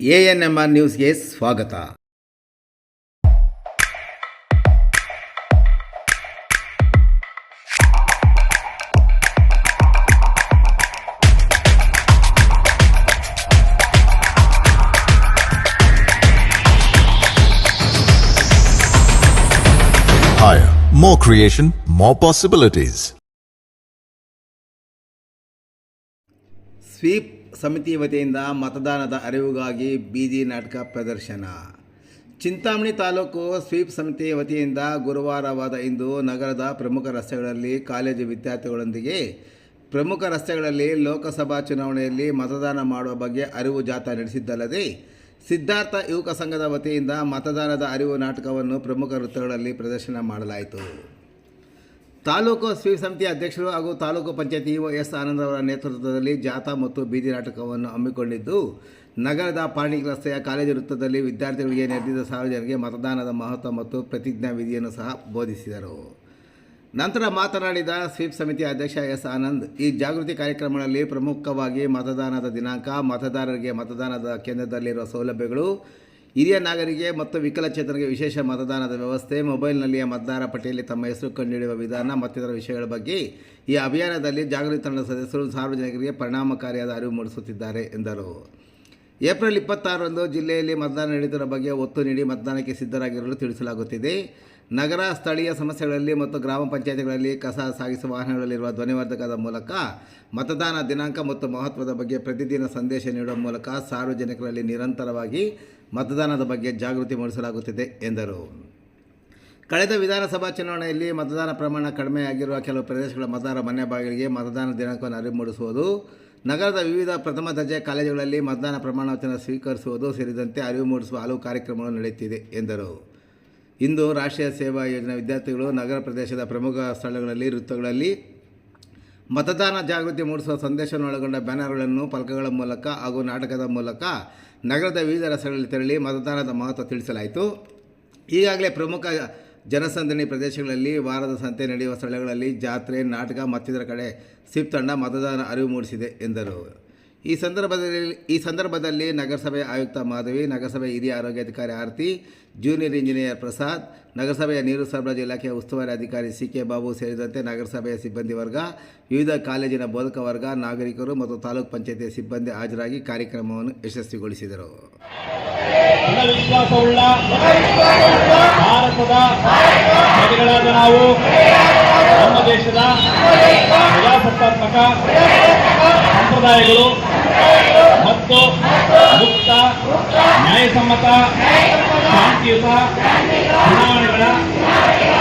A N M R ನ್ಯೂಸ್ಗೆ ಸ್ವಾಗತ Higher, more creation, more possibilities. Sweep ಸಮಿತಿ ವತಿಯಿಂದ ಮತದಾನದ ಅರಿವುಗಾಗಿ ಬೀದಿ ನಾಟಕ ಪ್ರದರ್ಶನ. ಚಿಂತಾಮಣಿ ತಾಲೂಕು ಸ್ವೀಪ್ ಸಮಿತಿ ವತಿಯಿಂದ ಗುರುವಾರವಾದ ಇಂದು ನಗರದ ಪ್ರಮುಖ ರಸ್ತೆಗಳಲ್ಲಿ ಕಾಲೇಜು ವಿದ್ಯಾರ್ಥಿಗಳೊಂದಿಗೆ ಪ್ರಮುಖ ರಸ್ತೆಗಳಲ್ಲಿ ಲೋಕಸಭಾ ಚುನಾವಣೆಯಲ್ಲಿ ಮತದಾನ ಮಾಡುವ ಬಗ್ಗೆ ಅರಿವು ಜಾಥಾ ನಡೆಸಿದ್ದಲ್ಲದೆ, ಸಿದ್ಧಾರ್ಥ ಯುವಕ ಸಂಘದ ವತಿಯಿಂದ ಮತದಾನದ ಅರಿವು ನಾಟಕವನ್ನು ಪ್ರಮುಖ ವೃತ್ತಗಳಲ್ಲಿ ಪ್ರದರ್ಶನ ಮಾಡಲಾಯಿತು. ತಾಲೂಕು ಸ್ವೀಪ್ ಸಮಿತಿ ಅಧ್ಯಕ್ಷರು ಹಾಗೂ ತಾಲೂಕು ಪಂಚಾಯತಿ ಇಒ ಎಸ್ ಆನಂದ್ ಅವರ ನೇತೃತ್ವದಲ್ಲಿ ಜಾಥಾ ಮತ್ತು ಬೀದಿ ನಾಟಕವನ್ನು ಹಮ್ಮಿಕೊಂಡಿದ್ದು, ನಗರದ ಪಾರ್ಣಿಕ್ ರಸ್ತೆಯ ಕಾಲೇಜು ವೃತ್ತದಲ್ಲಿ ವಿದ್ಯಾರ್ಥಿಗಳಿಗೆ ನೆರೆದಿದ್ದ ಸಾರ್ವಜನಿಕರಿಗೆ ಮತದಾನದ ಮಹತ್ವ ಮತ್ತು ಪ್ರತಿಜ್ಞಾ ವಿಧಿಯನ್ನು ಸಹ ಬೋಧಿಸಿದರು. ನಂತರ ಮಾತನಾಡಿದ ಸ್ವೀಪ್ ಸಮಿತಿ ಅಧ್ಯಕ್ಷ ಎಸ್ ಆನಂದ್, ಈ ಜಾಗೃತಿ ಕಾರ್ಯಕ್ರಮಗಳಲ್ಲಿ ಪ್ರಮುಖವಾಗಿ ಮತದಾನದ ದಿನಾಂಕ, ಮತದಾರರಿಗೆ ಮತದಾನದ ಕೇಂದ್ರದಲ್ಲಿರುವ ಸೌಲಭ್ಯಗಳು ಹಿರಿಯ ನಾಗರಿಕ ಮತ್ತು ವಿಕಲಚೇತನರಿಗೆ ವಿಶೇಷ ಮತದಾನದ ವ್ಯವಸ್ಥೆ, ಮೊಬೈಲ್ನಲ್ಲಿಯ ಮತದಾರ ಪಟ್ಟಿಯಲ್ಲಿ ತಮ್ಮ ಹೆಸರು ಕಂಡುಹಿಡಿಯುವ ವಿಧಾನ ಮತ್ತಿತರ ವಿಷಯಗಳ ಬಗ್ಗೆ ಈ ಅಭಿಯಾನದಲ್ಲಿ ಜಾಗೃತಿ ತಂಡದ ಸದಸ್ಯರು ಸಾರ್ವಜನಿಕರಿಗೆ ಪರಿಣಾಮಕಾರಿಯಾದ ಅರಿವು ಮೂಡಿಸುತ್ತಿದ್ದಾರೆ ಎಂದರು. ಏಪ್ರಿಲ್ ಇಪ್ಪತ್ತಾರರಂದು ಜಿಲ್ಲೆಯಲ್ಲಿ ಮತದಾನ ನಡೆಯುತ್ತಿರುವ ಬಗ್ಗೆ ಒತ್ತು ನೀಡಿ ಮತದಾನಕ್ಕೆ ಸಿದ್ಧರಾಗಿರಲು ತಿಳಿಸಲಾಗುತ್ತಿದೆ. ನಗರ ಸ್ಥಳೀಯ ಸಮಸ್ಯೆಗಳಲ್ಲಿ ಮತ್ತು ಗ್ರಾಮ ಪಂಚಾಯತಿಗಳಲ್ಲಿ ಕಸ ಸಾಗಿಸುವ ವಾಹನಗಳಲ್ಲಿರುವ ಧ್ವನಿವರ್ಧಕದ ಮೂಲಕ ಮತದಾನ ದಿನಾಂಕ ಮತ್ತು ಮಹತ್ವದ ಬಗ್ಗೆ ಪ್ರತಿದಿನ ಸಂದೇಶ ನೀಡುವ ಮೂಲಕ ಸಾರ್ವಜನಿಕರಲ್ಲಿ ನಿರಂತರವಾಗಿ ಮತದಾನದ ಬಗ್ಗೆ ಜಾಗೃತಿ ಮೂಡಿಸಲಾಗುತ್ತಿದೆ, ಎಂದರು. ಕಳೆದ ವಿಧಾನಸಭಾ ಚುನಾವಣೆಯಲ್ಲಿ ಮತದಾನ ಪ್ರಮಾಣ ಕಡಿಮೆಯಾಗಿರುವ ಕೆಲವು ಪ್ರದೇಶಗಳ ಮತದಾರ ಮನೆ ಬಾಗಿಲಿಗೆ ಮತದಾನ ದಿನಾಂಕವನ್ನು ಅರಿವು ಮೂಡಿಸುವುದು, ನಗರದ ವಿವಿಧ ಪ್ರಥಮ ದರ್ಜೆ ಕಾಲೇಜುಗಳಲ್ಲಿ ಮತದಾನ ಪ್ರಮಾಣವಚನ ಸ್ವೀಕರಿಸುವುದು ಸೇರಿದಂತೆ ಅರಿವು ಮೂಡಿಸುವ ಹಲವು ಕಾರ್ಯಕ್ರಮಗಳು ನಡೆಯುತ್ತಿದೆ, ಎಂದರು. ಇಂದು ರಾಷ್ಟ್ರೀಯ ಸೇವಾ ಯೋಜನೆ ವಿದ್ಯಾರ್ಥಿಗಳು ನಗರ ಪ್ರದೇಶದ ಪ್ರಮುಖ ಸ್ಥಳಗಳಲ್ಲಿ, ವೃತ್ತಗಳಲ್ಲಿ ಮತದಾನ ಜಾಗೃತಿ ಮೂಡಿಸುವ ಸಂದೇಶವನ್ನು ಒಳಗೊಂಡ ಬ್ಯಾನರ್ಗಳನ್ನು ಫಲಕಗಳ ಮೂಲಕ ಹಾಗೂ ನಾಟಕದ ಮೂಲಕ ನಗರದ ವಿವಿಧ ರಸ್ತೆಗಳಲ್ಲಿ ತೆರಳಿ ಮತದಾನದ ಮಹತ್ವ ತಿಳಿಸಲಾಯಿತು. ಈಗಾಗಲೇ ಪ್ರಮುಖ ಜನಸಂದಣಿ ಪ್ರದೇಶಗಳಲ್ಲಿ ವಾರದ ಸಂತೆ ನಡೆಯುವ ಸ್ಥಳಗಳಲ್ಲಿ ಜಾತ್ರೆ, ನಾಟಕ ಮತ್ತಿತರ ಕಡೆ ಸಿಪ್ ತಂಡ ಮತದಾನ ಅರಿವು ಮೂಡಿಸಿದೆ ಎಂದರು. ಈ ಸಂದರ್ಭದಲ್ಲಿ ಈ ಸಂದರ್ಭದಲ್ಲಿ ನಗರಸಭೆ ಆಯುಕ್ತ ಮಾಧವಿ, ನಗರಸಭೆ ಹಿರಿಯ ಆರೋಗ್ಯಾಧಿಕಾರಿ ಆರತಿ, ಜೂನಿಯರ್ ಇಂಜಿನಿಯರ್ ಪ್ರಸಾದ್, ನಗರಸಭೆಯ ನೀರು ಸರಬರಾಜು ಇಲಾಖೆಯ ಉಸ್ತುವಾರಿ ಅಧಿಕಾರಿ ಸಿ ಕೆ ಬಾಬು ಸೇರಿದಂತೆ ನಗರಸಭೆಯ ಸಿಬ್ಬಂದಿ ವರ್ಗ, ವಿವಿಧ ಕಾಲೇಜಿನ ಬೋಧಕ ವರ್ಗ, ನಾಗರಿಕರು ಮತ್ತು ತಾಲೂಕು ಪಂಚಾಯತಿಯ ಸಿಬ್ಬಂದಿ ಹಾಜರಾಗಿ ಕಾರ್ಯಕ್ರಮವನ್ನು ಯಶಸ್ವಿಗೊಳಿಸಿದರು. ಪ್ರಜಾಸತ್ತಾತ್ಮಕ ಸಂಪ್ರದಾಯಗಳು ಮತ್ತು ಮುಕ್ತ, ನ್ಯಾಯಸಮ್ಮತ, ಶಾಂತಿಯುತ ಚುನಾವಣೆಗಳ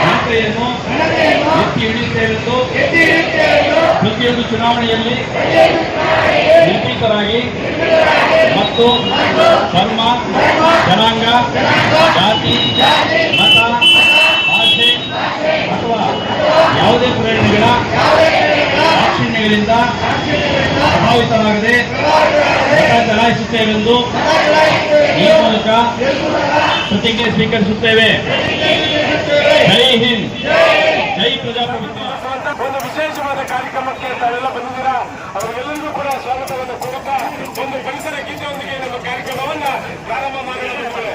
ಘನತೆಯನ್ನು ಎತ್ತಿ ಹಿಡಿಯುತ್ತೇವೆಂದು ಪ್ರತಿಯೊಂದು ಚುನಾವಣೆಯಲ್ಲಿ ನಿರ್ಭೀತರಾಗಿ ಮತ್ತು ಧರ್ಮ, ಜನಾಂಗ, ಜಾತಿ, ಮತ, ಭಾಷೆ ಅಥವಾ ಯಾವುದೇ ಪ್ರೇರಣೆಗಳ ದಾಕ್ಷಿಣ್ಯಗಳಿಂದ ಪ್ರಭಾವಿತವಾಗದೆ ಚಲಾಯಿಸುತ್ತೇವೆಂದು ಈ ಮೂಲಕ ಪ್ರತಿಜ್ಞೆ ಸ್ವೀಕರಿಸುತ್ತೇವೆ. ಜೈ ಹಿಂದ್. ಜೈ ಪ್ರಜಾಪ್ರಭುತ್ವ. ಒಂದು ವಿಶೇಷವಾದ ಕಾರ್ಯಕ್ರಮಕ್ಕೆ ತಾವೆಲ್ಲ ಬಂದಿದ್ದೀರಾ? ಅವರಿಗೆಲ್ಲರಿಗೂ ಕೂಡ ಸ್ವಾಗತವನ್ನು ಕೊಡುತ್ತಾ ಒಂದು ಪರಿಸರ ಗೀತೆಯೊಂದಿಗೆ ನಮ್ಮ ಕಾರ್ಯಕ್ರಮವನ್ನ ಪ್ರಾರಂಭ ಮಾಡೋಣ ಮಕ್ಕಳೇ.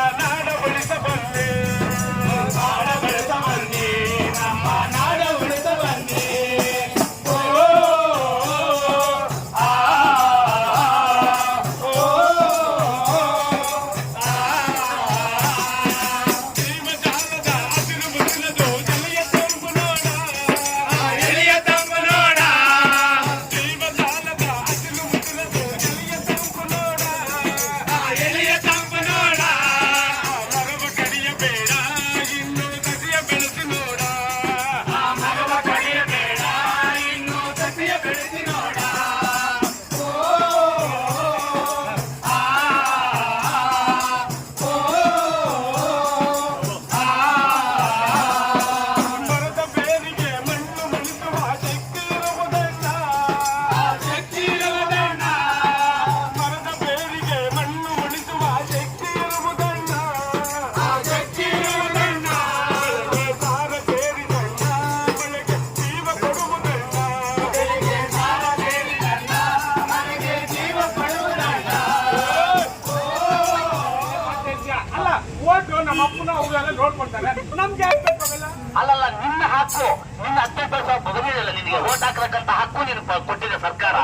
ಅವೆಲ್ಲ ನೋಡ್ಕೊಳ್ತಾರೆ ನಮ್ಗೆ ಯಾಕೆ ಬೇಕು ಅವೆಲ್ಲ? ಅಲ್ಲಲ್ಲ ನಿನ್ನ ಹಕ್ಕು ನಿನ್ನ ಹತ್ತೊಂಬತ್ತು ಸಾವಿರ ಬದಲಿಲ್ಲ ನಿನಗೆ ಓಟ್ ಹಾಕತಕ್ಕಂತ ಹಕ್ಕು ನೀನು ಕೊಟ್ಟಿದೆ ಸರ್ಕಾರ.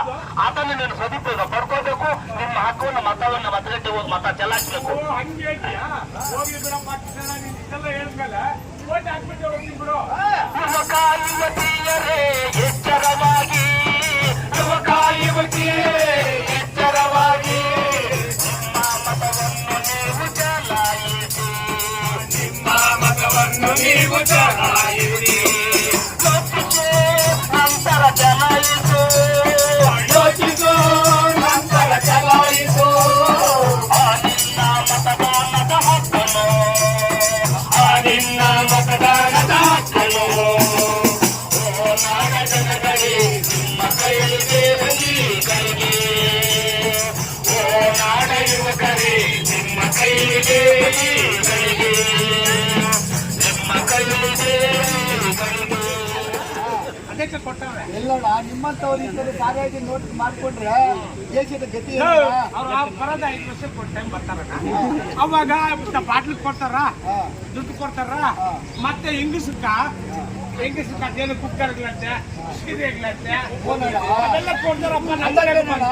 ಅದನ್ನು ನೀನು ಸದುಪಯೋಗ ಪಡ್ಕೋಬೇಕು ನಿಮ್ಮ ಹಕ್ಕನ್ನು ಮತವನ್ನ ಮತಗಟ್ಟೆ ಹೋಗಿ ಮತ ಚಲಾಯಿಸಬೇಕು ಹಂಗೆ ಹೇಳ್ತೀಯಾ? ಹೋಗ್ಲಿ ಬಿಡಪ್ಪ ಕೃಷ್ಣ ನೀನ್ ಇಷ್ಟೆಲ್ಲ ಹೇಳಿದ್ಮೇಲೆ ಓಟ್ ಹಾಕ್ಬಿಟ್ಟು ಹೋಗ್ತೀನಿ ಬಿಡು. ಯುವಕ ಯುವತಿಯರೇ ನಿಮ್ಮ ಕೈಲಿದೆ ಕೈಗೆ ಓ ನಾಡ ಯುವಕರೇ ನಿಮ್ಮ ಕೈಲಿದೆ ಕೈಗೆ ನಿಮ್ಮ ಕೈಲಿದೆ ಕೈಗೆ ಅದಕ್ಕೆ ಕೊಟ್ಟವ್ರೆ ಎಲ್ಲೋಡ ನಿಮ್ಮಂತವ್ರು ಇದ್ದರೆ ಸಾಗಾಗಿ ನೋಟಿಸ್ ಮಾಡ್ಕೊಂಡ್ರೆ ದೇಶದ ಗತಿ ಅವ್ರು ಬರೋದ ಐದು ವರ್ಷ ಕೊಟ್ಟು ಟೈಮ್ ಬರ್ತಾರಣ್ಣ ಅವಾಗ ಬಾಟ್ಲಿ ಕೊಡ್ತಾರ ದುಡ್ಡು ಕೊಡ್ತಾರ ಮತ್ತೆ ಹೆಂಗಸಕ್ಕ ಹೆಂಗಸಕ್ಕ ಅದೇನು ಕುಕ್ಕರ್ಗಳಂತೆ ಸೀರೆಗಳಂತೆ ಅದೆಲ್ಲ ಕೊಡ್ತಾರಪ್ಪ ನಮ್ಮ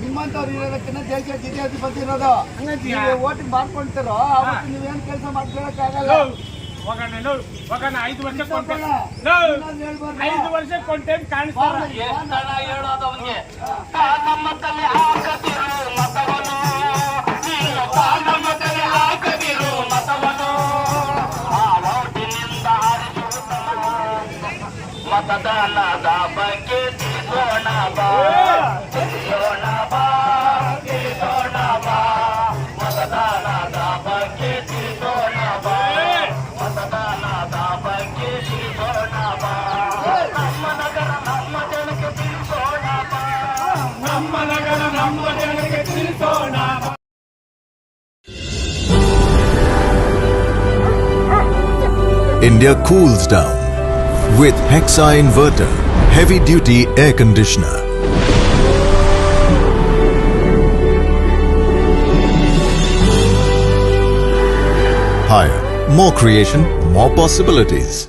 ನಿಮ್ಮಂತವ್ರು ಇರೋದಕ್ಕಿಂತ ದೇಶ? ನೀವು ಓಟಿಂಗ್ ಅವತ್ತು ನೀವೇನ್ ಕೆಲಸ ಮಾಡ್ಕೊಳಕ್ಕಾಗಲ್ಲ ಹೋಗೋಣ ಲೋ, ಹೋಗೋಣ ಐದು ವರ್ಷ ಐದು ವರ್ಷ ಕಾಣಿಸ್ತಾರ ಹೇಳೋದು ಅವನಿಗೆ? ಮತದಾನದ ಬಗ್ಗೆ ತಿಳಿಸೋಣ ಬಾ ತಿಳಿಸೋಣ ಬಾ ತಿಳಿಸೋಣ ಬಾ ಮತದಾನದ ಬಗ್ಗೆ ತಿಳಿಸೋಣ ಬಾ ಮತದಾನದ ಬಗ್ಗೆ ತಿಳಿಸೋಣ ಬಾ ನಮ್ಮ ನಗರ ನಮ್ಮ ಜನಕ್ಕೆ ತಿಳಿಸೋಣ ಬಾ ನಮ್ಮ ನಗರ ನಮ್ಮ ಜನಕ್ಕೆ ತಿಳಿಸೋಣ India cools down. With Hexa Inverter Heavy Duty Air Conditioner. Higher, more creation, more possibilities.